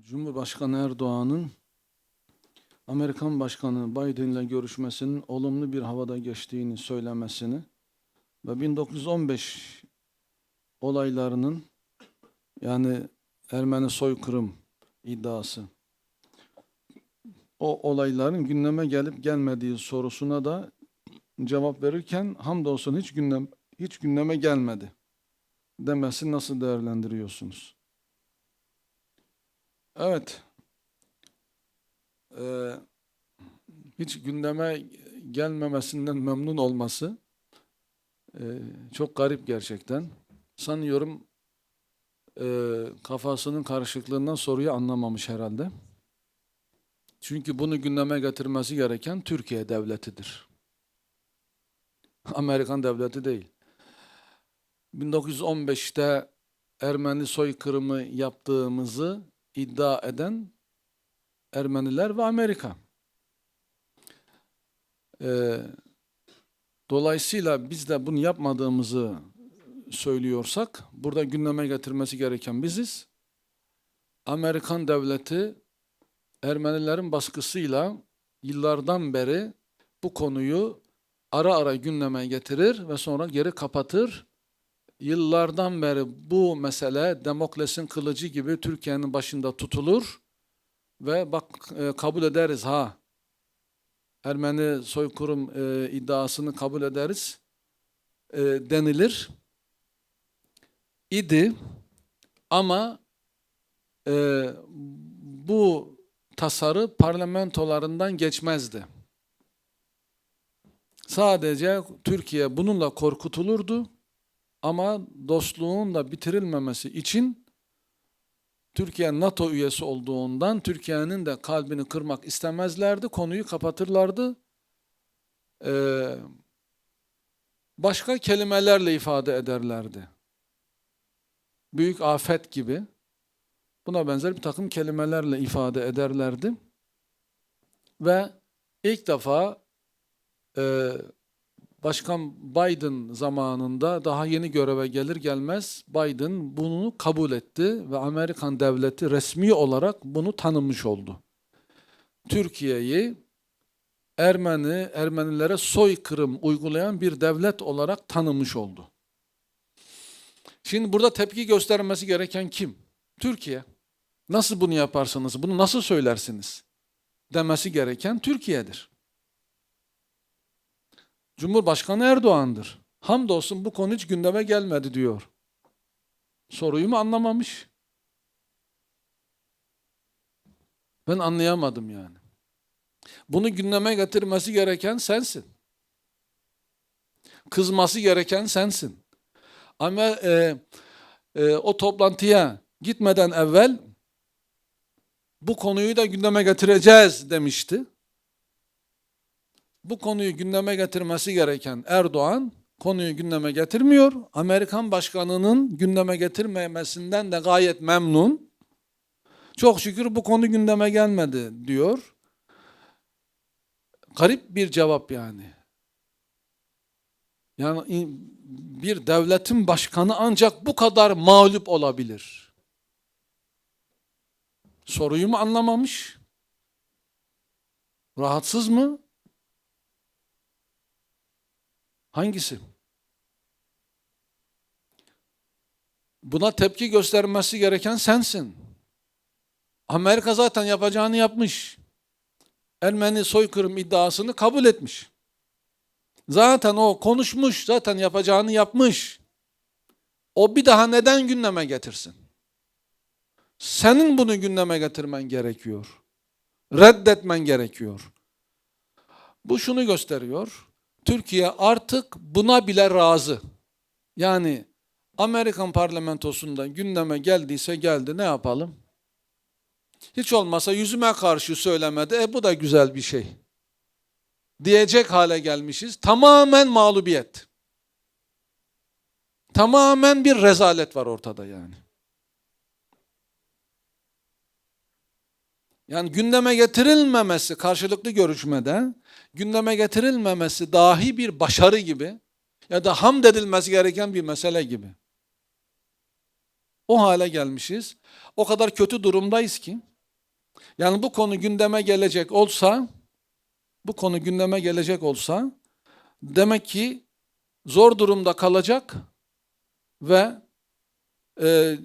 Cumhurbaşkanı Erdoğan'ın Amerikan Başkanı Biden'le görüşmesinin olumlu bir havada geçtiğini söylemesini ve 1915 olaylarının yani Ermeni soykırım iddiası o olayların gündeme gelip gelmediği sorusuna da cevap verirken hamdolsun hiç gündem hiç gündeme gelmedi demesi nasıl değerlendiriyorsunuz? Evet. Ee, hiç gündeme gelmemesinden memnun olması e, çok garip gerçekten. Sanıyorum e, kafasının karışıklığından soruyu anlamamış herhalde. Çünkü bunu gündeme getirmesi gereken Türkiye devletidir. Amerikan devleti değil. 1915'te Ermeni soykırımı yaptığımızı iddia eden Ermeniler ve Amerika. Ee, dolayısıyla biz de bunu yapmadığımızı söylüyorsak burada gündeme getirmesi gereken biziz. Amerikan devleti Ermenilerin baskısıyla yıllardan beri bu konuyu ara ara gündeme getirir ve sonra geri kapatır. Yıllardan beri bu mesele Demokles'in kılıcı gibi Türkiye'nin başında tutulur ve bak e, kabul ederiz ha. Ermeni soykırım e, iddiasını kabul ederiz e, denilir idi ama e, bu tasarı parlamentolarından geçmezdi. Sadece Türkiye bununla korkutulurdu ama dostluğun da bitirilmemesi için Türkiye NATO üyesi olduğundan Türkiye'nin de kalbini kırmak istemezlerdi, konuyu kapatırlardı. Ee, başka kelimelerle ifade ederlerdi. Büyük afet gibi. Buna benzer bir takım kelimelerle ifade ederlerdi. Ve ilk defa e, Başkan Biden zamanında daha yeni göreve gelir gelmez Biden bunu kabul etti ve Amerikan devleti resmi olarak bunu tanımış oldu. Türkiye'yi Ermeni, Ermenilere soykırım uygulayan bir devlet olarak tanımış oldu. Şimdi burada tepki göstermesi gereken kim? Türkiye. Nasıl bunu yaparsınız, bunu nasıl söylersiniz? Demesi gereken Türkiye'dir. Cumhurbaşkanı Erdoğan'dır. Hamdolsun bu konu hiç gündeme gelmedi diyor. Soruyu mu anlamamış? Ben anlayamadım yani. Bunu gündeme getirmesi gereken sensin. Kızması gereken sensin. Ama e, e, o toplantıya gitmeden evvel bu konuyu da gündeme getireceğiz demişti bu konuyu gündeme getirmesi gereken Erdoğan konuyu gündeme getirmiyor. Amerikan başkanının gündeme getirmemesinden de gayet memnun. Çok şükür bu konu gündeme gelmedi diyor. Garip bir cevap yani. Yani bir devletin başkanı ancak bu kadar mağlup olabilir. Soruyu mu anlamamış? Rahatsız mı? Hangisi? Buna tepki göstermesi gereken sensin. Amerika zaten yapacağını yapmış. Ermeni soykırım iddiasını kabul etmiş. Zaten o konuşmuş, zaten yapacağını yapmış. O bir daha neden gündeme getirsin? Senin bunu gündeme getirmen gerekiyor. Reddetmen gerekiyor. Bu şunu gösteriyor. Türkiye artık buna bile razı. Yani Amerikan parlamentosunda gündeme geldiyse geldi ne yapalım? Hiç olmasa yüzüme karşı söylemedi. E bu da güzel bir şey. Diyecek hale gelmişiz. Tamamen mağlubiyet. Tamamen bir rezalet var ortada yani. Yani gündeme getirilmemesi karşılıklı görüşmede gündeme getirilmemesi dahi bir başarı gibi ya da hamd edilmesi gereken bir mesele gibi. O hale gelmişiz. O kadar kötü durumdayız ki. Yani bu konu gündeme gelecek olsa, bu konu gündeme gelecek olsa, demek ki zor durumda kalacak ve e,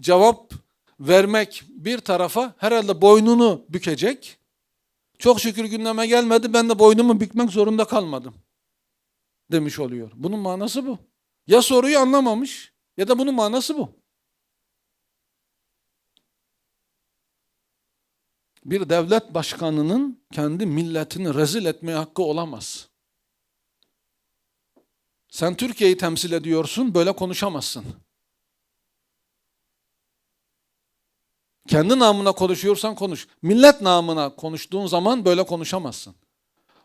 cevap vermek bir tarafa herhalde boynunu bükecek. Çok şükür gündeme gelmedi, ben de boynumu bükmek zorunda kalmadım demiş oluyor. Bunun manası bu. Ya soruyu anlamamış ya da bunun manası bu. Bir devlet başkanının kendi milletini rezil etmeye hakkı olamaz. Sen Türkiye'yi temsil ediyorsun, böyle konuşamazsın. Kendi namına konuşuyorsan konuş. Millet namına konuştuğun zaman böyle konuşamazsın.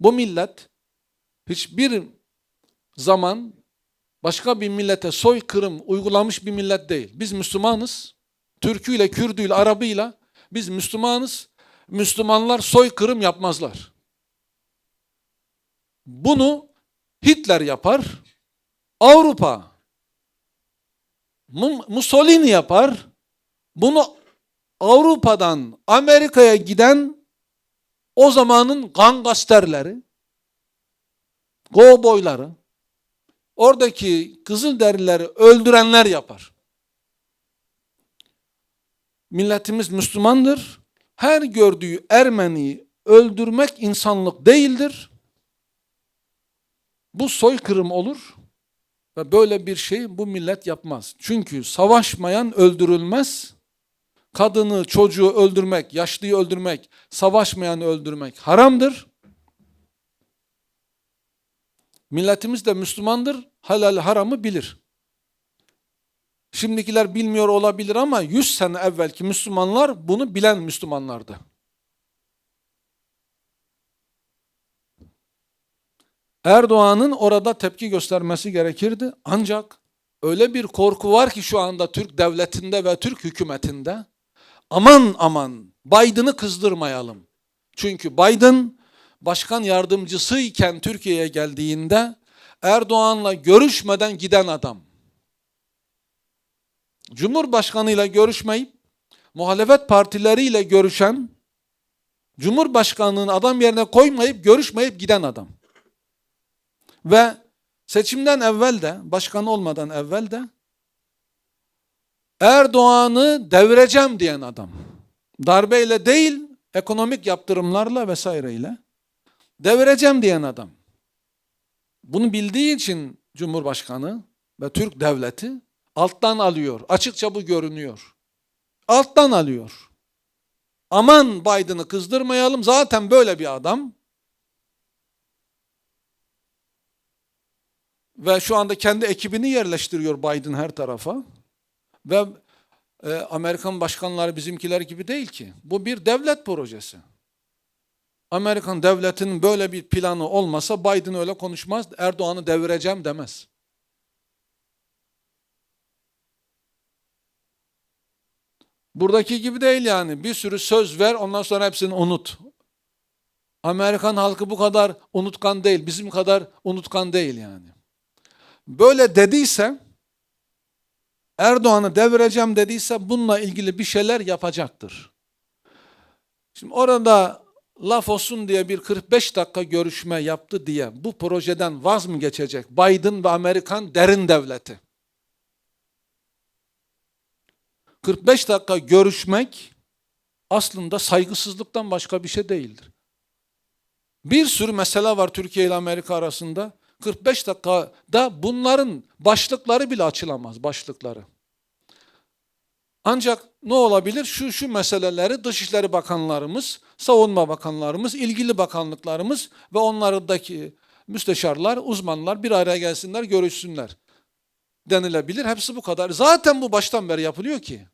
Bu millet hiçbir zaman başka bir millete soykırım uygulamış bir millet değil. Biz Müslümanız. Türküyle, Kürdüyle, Arabıyla biz Müslümanız. Müslümanlar soykırım yapmazlar. Bunu Hitler yapar. Avrupa Mussolini yapar. Bunu Avrupa'dan Amerika'ya giden o zamanın gangasterleri, kovboyları, oradaki Kızılderilileri öldürenler yapar. Milletimiz Müslümandır. Her gördüğü Ermeniyi öldürmek insanlık değildir. Bu soykırım olur ve böyle bir şey bu millet yapmaz. Çünkü savaşmayan öldürülmez. Kadını, çocuğu öldürmek, yaşlıyı öldürmek, savaşmayanı öldürmek haramdır. Milletimiz de Müslümandır, halal haramı bilir. Şimdikiler bilmiyor olabilir ama 100 sene evvelki Müslümanlar bunu bilen Müslümanlardı. Erdoğan'ın orada tepki göstermesi gerekirdi. Ancak öyle bir korku var ki şu anda Türk devletinde ve Türk hükümetinde. Aman aman Biden'ı kızdırmayalım. Çünkü Biden başkan yardımcısı iken Türkiye'ye geldiğinde Erdoğan'la görüşmeden giden adam. Cumhurbaşkanıyla görüşmeyip muhalefet partileriyle görüşen, Cumhurbaşkanlığını adam yerine koymayıp görüşmeyip giden adam. Ve seçimden evvel de, başkan olmadan evvel de Erdoğan'ı devireceğim diyen adam. Darbeyle değil, ekonomik yaptırımlarla vesaireyle devireceğim diyen adam. Bunu bildiği için Cumhurbaşkanı ve Türk devleti alttan alıyor. Açıkça bu görünüyor. Alttan alıyor. Aman Biden'ı kızdırmayalım. Zaten böyle bir adam. Ve şu anda kendi ekibini yerleştiriyor Biden her tarafa. Ve e, Amerikan başkanları bizimkiler gibi değil ki. Bu bir devlet projesi. Amerikan devletinin böyle bir planı olmasa Biden öyle konuşmaz, Erdoğan'ı devireceğim demez. Buradaki gibi değil yani. Bir sürü söz ver ondan sonra hepsini unut. Amerikan halkı bu kadar unutkan değil. Bizim kadar unutkan değil yani. Böyle dediyse Erdoğan'ı devireceğim dediyse bununla ilgili bir şeyler yapacaktır. Şimdi orada laf olsun diye bir 45 dakika görüşme yaptı diye bu projeden vaz mı geçecek Biden ve Amerikan derin devleti? 45 dakika görüşmek aslında saygısızlıktan başka bir şey değildir. Bir sürü mesele var Türkiye ile Amerika arasında. 45 dakikada bunların başlıkları bile açılamaz, başlıkları. Ancak ne olabilir? Şu şu meseleleri Dışişleri Bakanlarımız, Savunma Bakanlarımız, ilgili bakanlıklarımız ve onlardaki müsteşarlar, uzmanlar bir araya gelsinler, görüşsünler denilebilir. Hepsi bu kadar. Zaten bu baştan beri yapılıyor ki.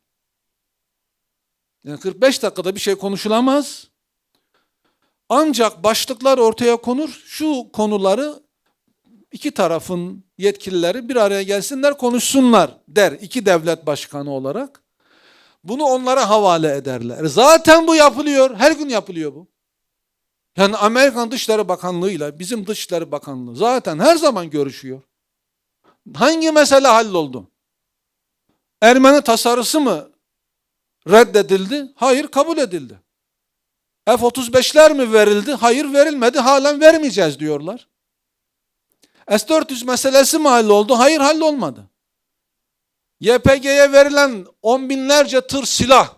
Yani 45 dakikada bir şey konuşulamaz. Ancak başlıklar ortaya konur. Şu konuları iki tarafın yetkilileri bir araya gelsinler konuşsunlar der iki devlet başkanı olarak. Bunu onlara havale ederler. Zaten bu yapılıyor. Her gün yapılıyor bu. Yani Amerikan Dışişleri Bakanlığı ile bizim Dışişleri Bakanlığı zaten her zaman görüşüyor. Hangi mesele halloldu? Ermeni tasarısı mı reddedildi? Hayır kabul edildi. F-35'ler mi verildi? Hayır verilmedi. Halen vermeyeceğiz diyorlar. S-400 meselesi mi halloldu? Hayır hallolmadı. YPG'ye verilen on binlerce tır silah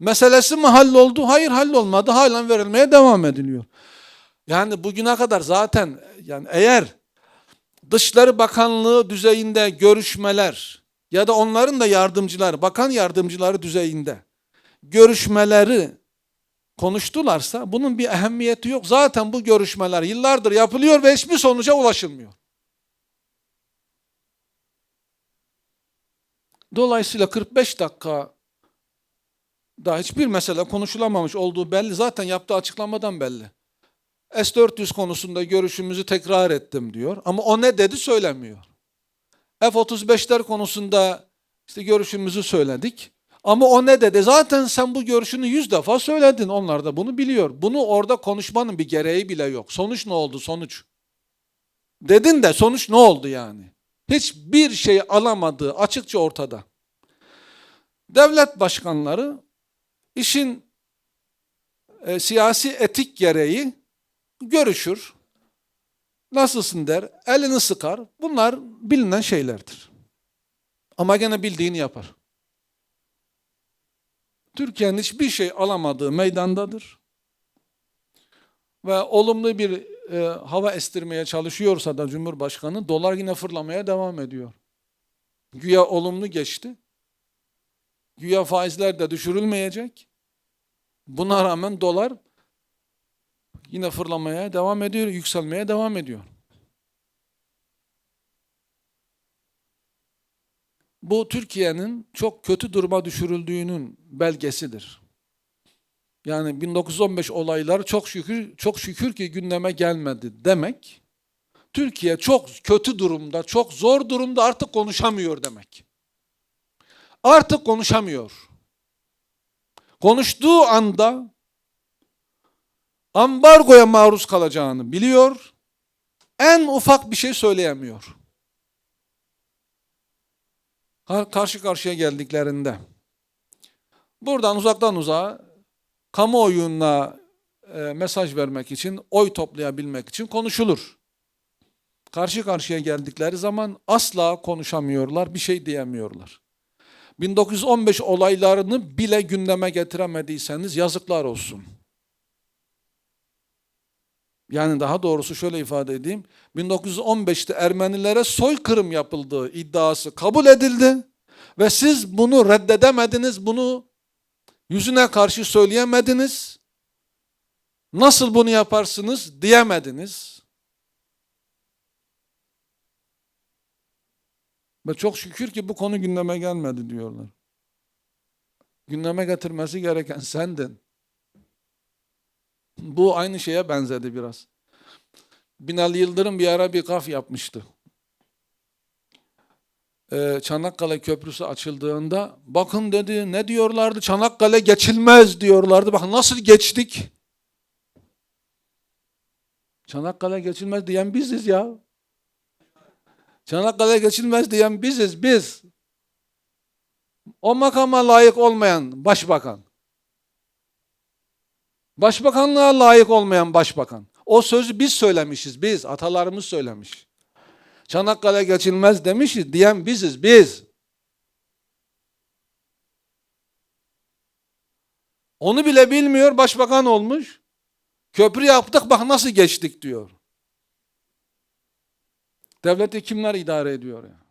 meselesi mi halloldu? Hayır hallolmadı. Halen verilmeye devam ediliyor. Yani bugüne kadar zaten yani eğer Dışişleri Bakanlığı düzeyinde görüşmeler ya da onların da yardımcıları, bakan yardımcıları düzeyinde görüşmeleri konuştularsa bunun bir ehemmiyeti yok. Zaten bu görüşmeler yıllardır yapılıyor ve hiçbir sonuca ulaşılmıyor. Dolayısıyla 45 dakika da hiçbir mesele konuşulamamış olduğu belli. Zaten yaptığı açıklamadan belli. S-400 konusunda görüşümüzü tekrar ettim diyor. Ama o ne dedi söylemiyor. F-35'ler konusunda işte görüşümüzü söyledik. Ama o ne dedi? Zaten sen bu görüşünü yüz defa söyledin. Onlar da bunu biliyor. Bunu orada konuşmanın bir gereği bile yok. Sonuç ne oldu? Sonuç. Dedin de sonuç ne oldu yani? Hiçbir şey alamadığı açıkça ortada. Devlet başkanları işin e, siyasi etik gereği görüşür. Nasılsın der, elini sıkar. Bunlar bilinen şeylerdir. Ama gene bildiğini yapar. Türkiye'nin hiçbir şey alamadığı meydandadır. Ve olumlu bir e, hava estirmeye çalışıyorsa da Cumhurbaşkanı dolar yine fırlamaya devam ediyor. Güya olumlu geçti. Güya faizler de düşürülmeyecek. Buna rağmen dolar yine fırlamaya devam ediyor, yükselmeye devam ediyor. Bu Türkiye'nin çok kötü duruma düşürüldüğünün belgesidir. Yani 1915 olayları çok şükür çok şükür ki gündeme gelmedi demek. Türkiye çok kötü durumda, çok zor durumda artık konuşamıyor demek. Artık konuşamıyor. Konuştuğu anda ambargoya maruz kalacağını biliyor. En ufak bir şey söyleyemiyor. Karşı karşıya geldiklerinde. Buradan uzaktan uzağa kamuoyuna e, mesaj vermek için, oy toplayabilmek için konuşulur. Karşı karşıya geldikleri zaman asla konuşamıyorlar, bir şey diyemiyorlar. 1915 olaylarını bile gündeme getiremediyseniz yazıklar olsun. Yani daha doğrusu şöyle ifade edeyim. 1915'te Ermenilere soykırım yapıldığı iddiası kabul edildi. Ve siz bunu reddedemediniz, bunu yüzüne karşı söyleyemediniz. Nasıl bunu yaparsınız diyemediniz. Ve çok şükür ki bu konu gündeme gelmedi diyorlar. Gündeme getirmesi gereken sendin. Bu aynı şeye benzedi biraz. Binali Yıldırım bir ara bir kaf yapmıştı. Ee, Çanakkale Köprüsü açıldığında bakın dedi ne diyorlardı Çanakkale geçilmez diyorlardı. Bakın nasıl geçtik. Çanakkale geçilmez diyen biziz ya. Çanakkale geçilmez diyen biziz biz. O makama layık olmayan başbakan. Başbakanlığa layık olmayan başbakan. O sözü biz söylemişiz, biz. Atalarımız söylemiş. Çanakkale geçilmez demişiz, diyen biziz, biz. Onu bile bilmiyor, başbakan olmuş. Köprü yaptık, bak nasıl geçtik diyor. Devleti kimler idare ediyor ya?